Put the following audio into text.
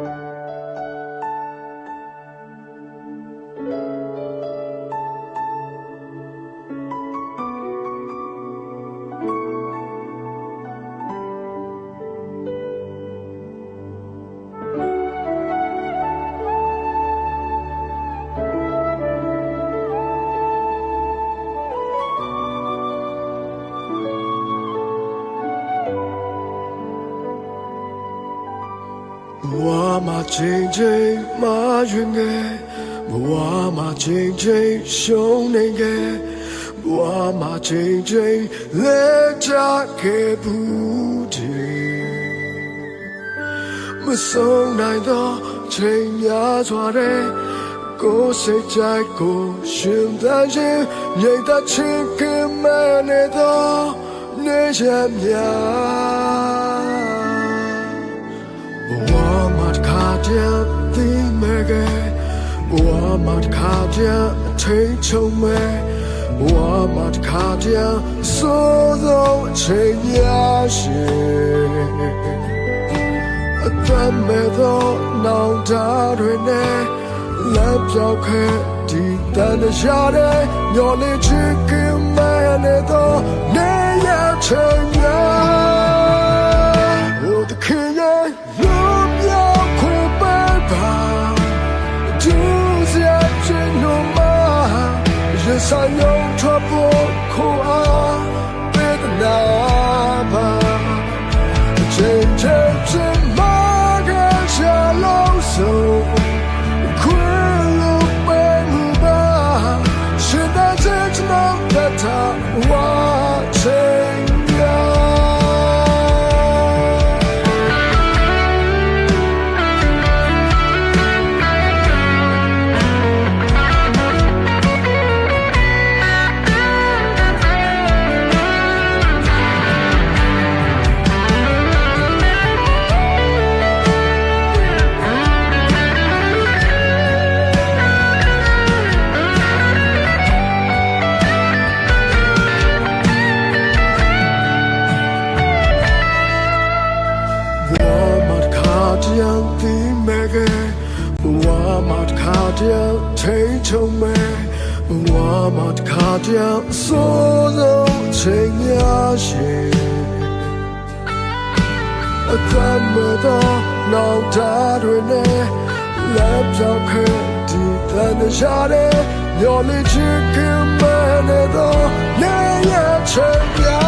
Música ဘဝမှာချိန်ချိန်မှာရွင်ငယ်ဘဝမှာချိန်ချိန်ရှုံးနေငယ်ဘဝမှာချိန်ချိန်လဲချခဲ့ဘူးတဲ့မဆုံးနိုင်တော့ချိန်များစွာတဲ့ကိုယ်စိတ်ကြိုက်ကိုရှင်သန်ခြင်းရိတ်သက်ခြင်းကမနေတော့နေရမြာ ဘဝမှာတစ်ခါတည်းသိမဲ့ကဘဝမှာတစ်ခါတည်းအထိန်ချုံမဲ့ဘဝမှာတစ်ခါတည်းစိုးသောအချိန်များရှိအသက်မဲ့သောနောင်တတွေနဲ့လက်ပြောက်ခဲ့ဒီတန်ရှာတဲ့ညော်လေးချစ်ကမဲ့နေတော့ Yes, I know trouble. Cool, with the number. Change, change, and market, shallow, so. Queen, Walmart card young take to me Walmart card young so the chain ya she A grandmother now died when they left your candy then the shot it your little chicken man at all yeah yeah check